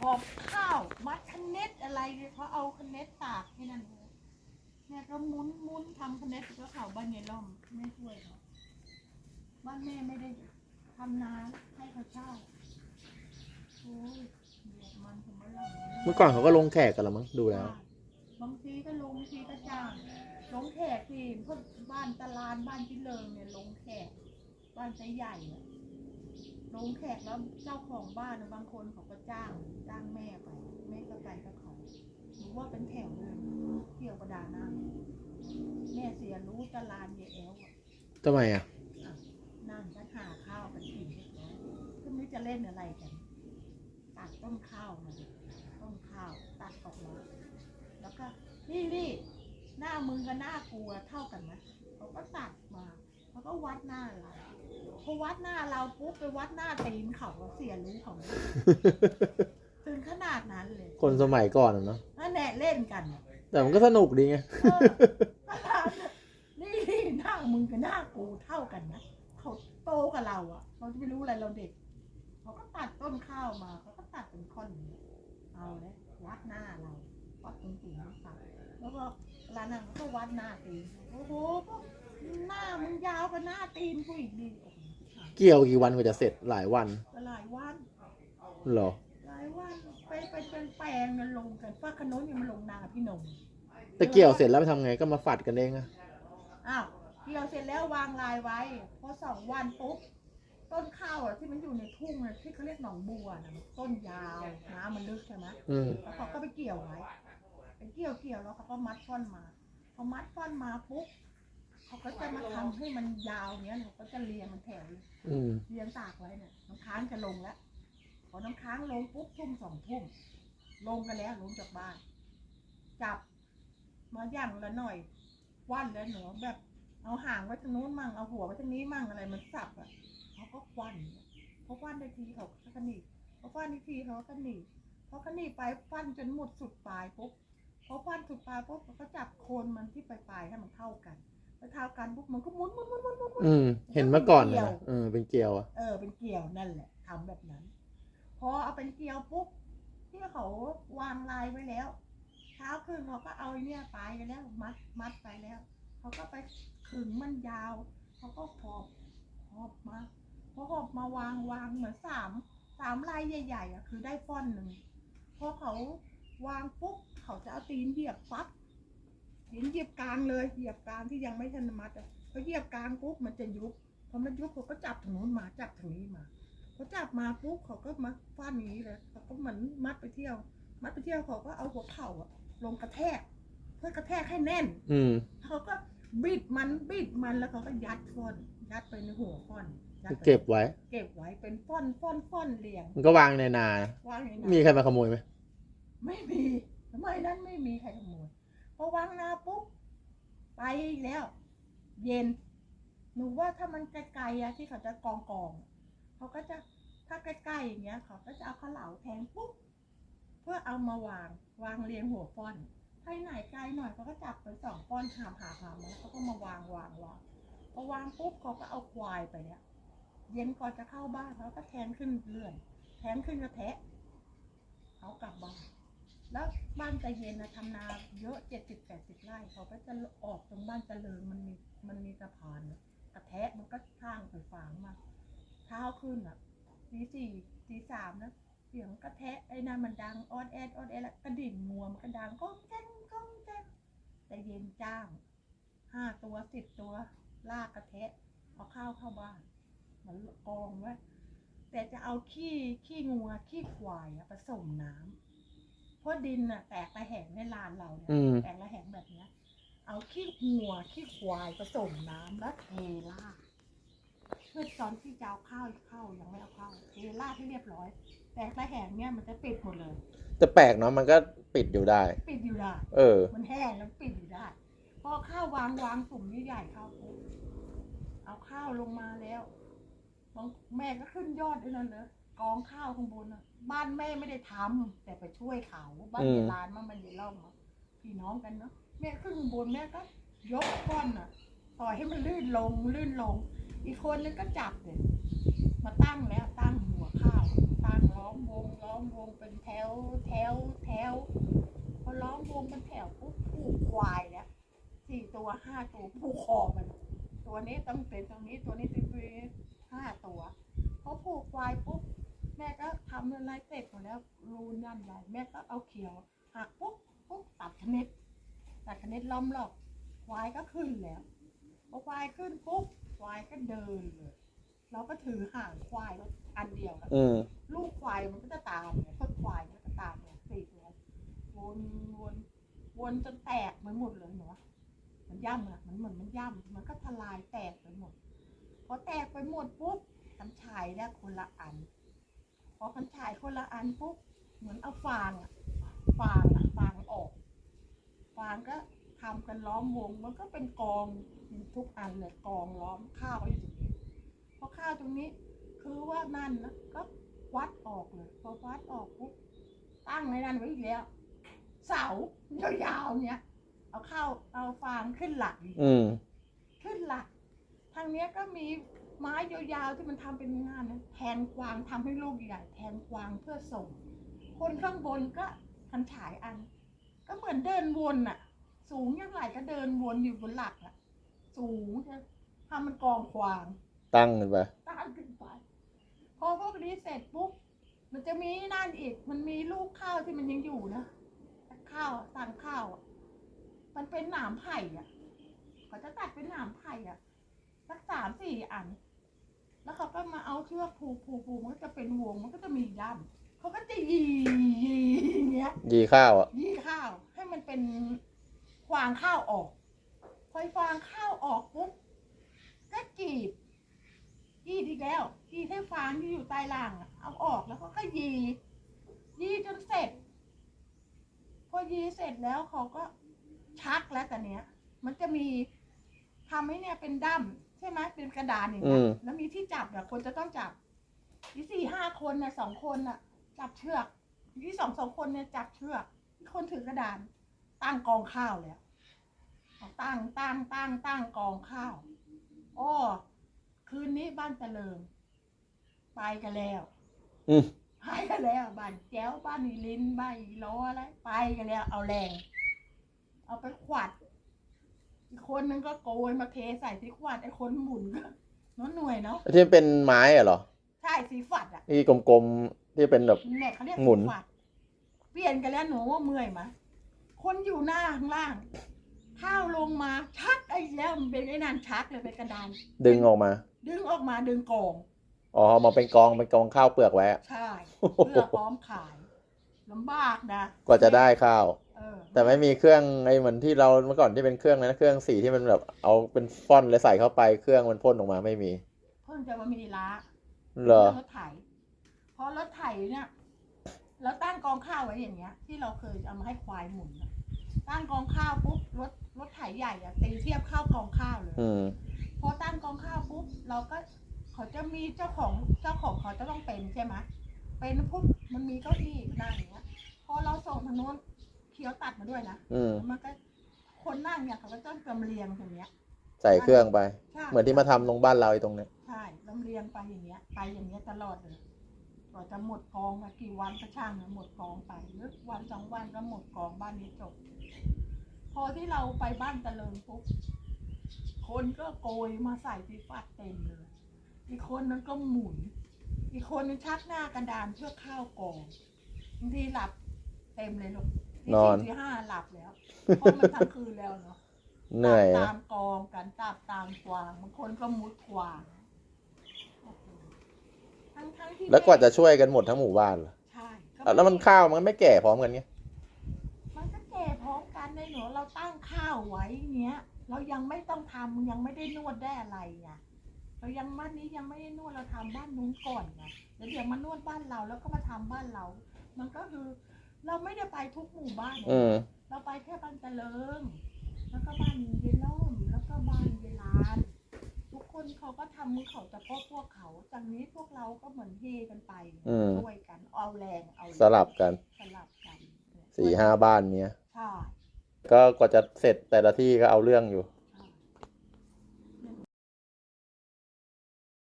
หอบข้าว มัดคะเน็ตอะไรเนี่ยเขาเอาคะเน็ตตากที่นั่นเลยเนี่ยก็มุนมุนทำคะเน็ตก็เขาบ้านยายล่อมไม่ช่วยเขาบ้านแม่ไม่ได้ทำนาให้เขาเช่าโอ้ยเดือดมันถึงเมื่อไหร่เมื่อก่อนเขาก็ลงแขกกันละมั้งดูแล้ว บางทีก็ลงบางทีก็จ้างลงแขกที่พวกบ้านตลาดบ้านที่เลิงเนี่ยลงแขกบ้านไซใหญ่อะ ลงแขกแล้วเจ้าของบ้านน่ะบางคนเขาก็จ้างจ้างแม่ไปแม่ก็ไปกับเขาหรือว่าเป็นแถวเลยเที่ยวประดาน้ำแม่เสียรู้ตลาดเยแอลอะทำไมอะอะนั่งก็หาข้าวกันกินเรียบร้อยก็ไม่รู้จะเล่นอะไรกันตัดต้นข้าวมาต้นข้าวตัดออกมาแล้วก็นี่นี่หน้ามึงกับหน้ากูอะเท่ากันไหมเขาก็ตัดมา เขาก็วัดหน้าเราพอวัดหน้าเราปุ๊บไปวัดหน้าตีนเขาอะเสียรู้เขาไหมถึงขนาดนั้นเลยคนสมัยก่อนอะเนาะนั่นแหละเล่นกันอะแต่มันก็สนุกดีไง เออขนาดนั้นนี่นี่หน้ามึงกับหน้ากูเท่ากันนะเขาโตกับเราอะเราจะไม่รู้อะไรเราเด็กเขาก็ตัดต้นข้าวมาเขาก็ตัดเป็นท่อนอย่างเงี้ยเอาเลยวัดหน้าเราวัดตรงตีนตัดแล้วก็เวลานั่งก็วัดหน้าตีนโอ้โหก็ หน้ามึงยาวกว่าหน้าตีนกูอีกดีโอ้โหเกี่ยวกี่วันกว่าจะเสร็จหลายวันก็หลายวันเหรอ หลายวันไปไปเป็นแปลงมันลงกันฟ้าขนุนยังมาลงนาพี่หนงแต่เกี่ยวเสร็จแล้วไปทำไงก็มาฝัดกันเองอะอ้าวเกี่ยวเสร็จแล้ววางลายไว้พอสองวันปุ๊บต้นข้าวอะที่มันอยู่ในทุ่งอะที่เขาเรียกหนองบัวนะต้นยาวน้ำมันลึกใช่ไหม อืมแล้วเขาก็ไปเกี่ยวไว้ไปเกี่ยวเกี่ยวแล้วเขาก็มัดท่อนมา พอมัดท่อนมาปุ๊บ เขาก็จะมาทำให้มันยาวเนี้ยเขาก็จะเรียงมันแถวอืมเรียงตากไว้เนี่ยน้ำค้างจะลงแล้วพอน้ำค้างลงปุ๊บทุ่มสองทุ่มลงกันแล้วลงจากบ้าน จับมาย่างละหน่อยวันแล้วหนูแบบ เอาหางไว้ทางนู้นมั่งเอาหัวไว้ทางนี้มั่งอะไรมันสับอะเขาก็ควันเขาควันได้ทีเขาก็หนีบเขาควันได้ทีเขาก็หนีบพอเขาหนีบไปควันจนหมดสุดปลายปุ๊บพอควันสุดปลายปุ๊บเขาก็จับโคนมันที่ปลายๆให้มันเท่ากัน พอเท่ากันปุ๊บมันก็หมุนหมุนหมุนหมุนหมุนหมุน อืม เห็นเมื่อก่อนนะเออเป็นเกี่ยวอะเออเป็นเกลียวนั่นแหละทำแบบนั้น พอเอาเป็นเกลียวปุ๊บที่เขาวางลายไว้แล้ว เช้าขึ้นเขาก็เอาไอ้เนี่ยไปกันแล้วมัดมัดไปแล้วเขาก็ไปขึงมันยาวเขาก็หอบหอบมาพอหอบมาวางวางเหมือนสามสามลายใหญ่ๆอะคือได้ฟ่อนหนึ่งพอเขาวางปุ๊บเขาจะเอาตีนเหยียบปั๊บ ตีนเหยียบกลางเลยเหยียบกลางที่ยังไม่ทันมัดอะพอเหยียบกลางปุ๊บมันจะยุบพอมันยุบเขาก็จับทางโน้นมาจับทางนี้มาเขาจับมาปุ๊บเขาก็มาฟาดอย่างนี้เลยเขาก็เหมือนมัดไปเที่ยว มัดไปเที่ยวเขาก็เอาหัวเข่าอะลงกระแทก เพื่อกระแทกให้แน่น อืมเขาก็บิดมันบิดมันแล้วเขาก็ยัดฟ่อนยัดไปในหัวฟ่อนยัดไปเก็บไว้ เก็บไว้เป็นฟ่อนฟ่อนฟ่อนเรียง มันก็วางในนาวางอย่างมีนั้นใครมาขโมยไหมไม่มีทำไมนั้นไม่มีใครขโมย พอวางนาปุ๊บไปแล้ว เย็น หนูว่าถ้ามันไกลๆอะที่เขาจะกองกองเขาก็จะถ้าใกล้ๆอย่างเงี้ย เขาก็จะเอาข้าวเหลาแทงปุ๊บเพื่อเอามาวางวางเรียงหัวป้อนถ้าไหนไกลหน่อยเขาก็จับไปสองป้อนหามหาหามแล้วเขาก็มาวางวางวางพอวางปุ๊บเขาก็เอาควายไปเนี่ยเย็นก่อนจะเข้าบ้านเขาก็แทงขึ้นเลื่อนแทงขึ้นกระแทะเขากลับบ้าน แล้วบ้านใจเย็นนะทำนาเยอะเจ็ดสิบแปดสิบไร่เขาก็จะออกตรงบ้านเจริญมันมีมันมีสะพานกระแทะมันก็ข้างไปฝางมาเช้าขึ้นอะตีสี่ตีสามนะเสียงกระแทะไอ้นั่นมันดังออดแอดออดแอดแล้วกระดิ่งงัวมันก็ดังก้องแจ้งก้องแจ้งแต่เย็นจ้างห้าตัวสิบตัวลากกระแทะเอาข้าวเข้าบ้านมันกองไว้แต่จะเอาขี้ขี้งัวขี้ควายผสมน้ำ เพราะดินน่ะ แตกระแหงในลานเราเนี่ยอืม แตกระแหงแบบเนี้ย เอาขี้หัวขี้ควายผสมน้ำแล้วเทราดเพื่อตอนที่จะเอาข้าวเข้ายังไม่เอาเข้าเทราดให้เรียบร้อย แตกระแหงเนี่ยมันจะปิดหมดเลย แต่แปลกเนาะมันก็ปิดอยู่ได้ ปิดอยู่ได้ เออ มันแห้งแล้วปิดอยู่ได้ พอข้าววางวางสุ่มใหญ่ๆเข้าปุ๊บเอาข้าวลงมาแล้วบางแม่ก็ขึ้นยอดด้วยนั่นเลย กองข้าวข้างบนน่ะบ้านแม่ไม่ได้ทำแต่ไปช่วยเขาบ้านอืมเยลานมันมันเยล่อมอะพี่น้องกันเนาะแม่ขึ้นข้างบนแม่ก็ ยกก้อนอะปล่อยให้มันลื่นลงลื่นลง อีกคนนึงก็จับเลยมาตั้งแล้วตั้งหัวข้าวตั้งล้อมวงล้อมวงเป็นแถวแถวแถวพอล้อมวงเป็นแถวปุ๊บผูกควายแล้วสี่ตัวห้าตัวผูกคอมัน ตัวนี้ต้องเป็นตรงนี้ตัวนี้เป็นห้าตัวพอผูกควายปุ๊บ แม่ก็ทำอะไรเสร็จหมดแล้วรูนั่นใหญ่แม่ก็เอาเขียวหักปุ๊บปุ๊บตัดชนิดตัดชนิดล้อมรอบควายก็ขึ้นแล้วพอควายขึ้นปุ๊บควายก็เดินเลยเราก็ถือห่างควายไว้อันเดียวแล้วอืมลูกควายมันก็จะตามเนี่ยเพื่อควายมันก็จะตามเนี่ยสี่ตัววนวนวนจนแตกไปหมดเลยเนาะมันย่ำอะมันเหมือนมันย่ำมันก็ทลายแตกไปหมดพอแตกไปหมดปุ๊บคันฉายแล้วคนละอัน พอคันฉายคนละอันปุ๊บเหมือนเอาฟางอะฟางอะฟางออกฟางก็ทำกันล้อมวงมันก็เป็นกองทุกอันเลยกองล้อมข้าวไว้อยู่ตรงนี้พอข้าวตรงนี้ คือว่านั่นนะก็วัดออกเลยพอวัดออกปุ๊บตั้งในนั้นไว้อีกแล้ว เสายาวๆเนี้ยเอาเข้าเอาฟางขึ้นหลักอีกอืมขึ้นหลักทางเนี้ยก็มี ไม้ยาวๆที่มันทำเป็นงานนะแทนกวางทำให้ลูกใหญ่แทนกวางเพื่อส่ง คนข้างบนก็คันฉายอัน ก็เหมือนเดินวนน่ะสูงยังไงก็เดินวนอยู่บนหลักอะสูงจะทำมันกองควาง ตั้งขึ้นไปตั้งขึ้นไปพอพวกนี้เสร็จปุ๊บมันจะมีนั่นอีก มันมีลูกข้าวที่มันยังอยู่นะข้าวสั่งข้าวอะมันเป็นหนามไผ่อะเขาจะตัดเป็นหนามไผ่อะสักสามสี่อัน แล้วเขาก็มาเอาเชือกผูกผูกผูกมันก็จะเป็นวงมันก็จะมีด้ามเขาก็จะยียีอย่างเงี้ย ยีข้าวอะ ยี่ข้าวให้มันเป็นควางข้าวออก พอฟางข้าวออกปุ๊บก็จีบยีดอีกแล้วยีดให้ฟางที่อยู่ใต้ล่างอะเอาออกแล้วก็ก็ยี ยีจนเสร็จ พอยีเสร็จแล้วเขาก็ชักแล้วแต่เนี้ย มันจะมีทำให้เนี่ยเป็นด้ามใช่ไหมเป็นกระดานอย่างเงี้ยอืม แล้วมีที่จับเนี่ยคนจะต้องจับที่สี่ห้าคนนะสองคนน่ะจับเชือกที่สองสองคนเนี่ยจับเชือกอีกคนถือกระดาน ตั้งกองข้าวแล้วเอาตั้งตั้งตั้งตั้งกองข้าวอ้อคืนนี้บ้านเจริญไปกันแล้วอืมไปกันแล้วบ้านแก้วบ้านอีลินบ้านอีล้ออะไรไปกันแล้ว เอาแรง เอาไปขวัด อีกคนนึงก็โกยมาเทใส่ที่ขวัดไอ้คนหมุนก็น้อยหน่วยเนาะที่เป็นไม้อะเหรอ ใช่สีฝัดอะที่กลมๆที่เป็นแบบเนี่ยเขาเรียกหมุน สีฝัดเปลี่ยนกันแล้วหนูว่าเมื่อยไหมคนอยู่หน้าข้างล่างข้าวลงมาชักไอ้แล้วมันเป็นไอ้นั่นชักเลยเป็นกระดาน ดึงออกมา ดึงออกมาดึงกอง อ๋อเอามาเป็นกองเป็นกองข้าวเปลือกไว้อะ ใช่ เพื่อพร้อมขายลำบากนะ กว่าจะได้ข้าวเออ แต่ไม่มีเครื่องไอ้เหมือนที่เราเมื่อก่อนที่เป็นเครื่องนั้นเครื่องสีที่มันแบบเอาเป็นฟอนต์แล้วใส่เข้าไปเครื่องมันพ่นออกมาไม่มีเพิ่งจะมามีล้าเหรอรถไถพอรถไถเนี่ยเราตั้งกองข้าวไว้อย่างเงี้ย ที่เราเคยเอามาให้ควายหมุนอะตั้งกองข้าวปุ๊บรถรถไถใหญ่อะตีเทียบเข้ากองข้าวเลยอืมพอตั้งกองข้าวปุ๊บเราก็เขาจะมีเจ้าของเจ้าของเขาจะต้องเป็นใช่ไหมเป็นปุ๊บมันมีเก้าอี้นั่งอย่างเงี้ย พอเราส่งทางโน้นเคี้ยวตัดมาด้วยนะอืม มันก็คนนั่งเนี่ยเขาก็ต้องจำเรียงอย่างเงี้ยใส่เครื่องไป ใช่เหมือนที่มาทำตรงบ้านเราไอ้ตรงเนี้ยใช่ลำเรียงไปอย่างเงี้ย ไปอย่างเงี้ยตลอดเลยกว่าจะหมดกองมากี่วันก็ช่างนะหมดกองไปหรือวันสองวันก็หมดกองบ้านนี้จบ พอที่เราไปบ้านเจริญปุ๊บคนก็โกยมาใส่ที่ฟัดเต็มเลย อีกคนนึงก็หมุน อีกคนนึงชักหน้ากระดานเพื่อข้าวกองบางทีหลับเต็มเลยลูกที่ นอนสี่ที่ห้าหลับแล้วเพราะมันทั้งคืนแล้วเนาะเหนื่อยตานะมกองกันตามตามกวางบางคนก็มุดกวางโอ้โหทั้งทั้งที่แล้วกว่าจะช่วยกันหมดทั้งหมู่บ้านเหรอใช่ก็อะแล้วมันข้าวมันไม่แก่พร้อมกันไงมันก็แก่พร้อมกันในหนูเราตั้งข้าวไว้เนี้ยเรายังไม่ต้องทำยังไม่ได้นวดได้อะไรไงเรายังบ้านนี้ยังไม่ได้นวดเราทำบ้านนู้นก่อนไงแล้วเดี๋ยวมานวดบ้านเราแล้วก็มาทำบ้านเรา มันก็คือ เราไม่ได้ไปทุกหมู่บ้านอืมเราไปแค่บ้านเจริญแล้วก็บ้านเยนล่มแล้วก็บ้านเยลาน ทุกคนเขาก็ทำมือเขาแต่ก็พวกเขาจากนี้พวกเราก็เหมือนเฮกันไปอืม ช่วยกันเอาแรงเอาแรงสลับกันสลับกันสี่ห้าบ้านเนี้ย ใช่ก็กว่าจะเสร็จแต่ละที่ก็เอาเรื่องอยู่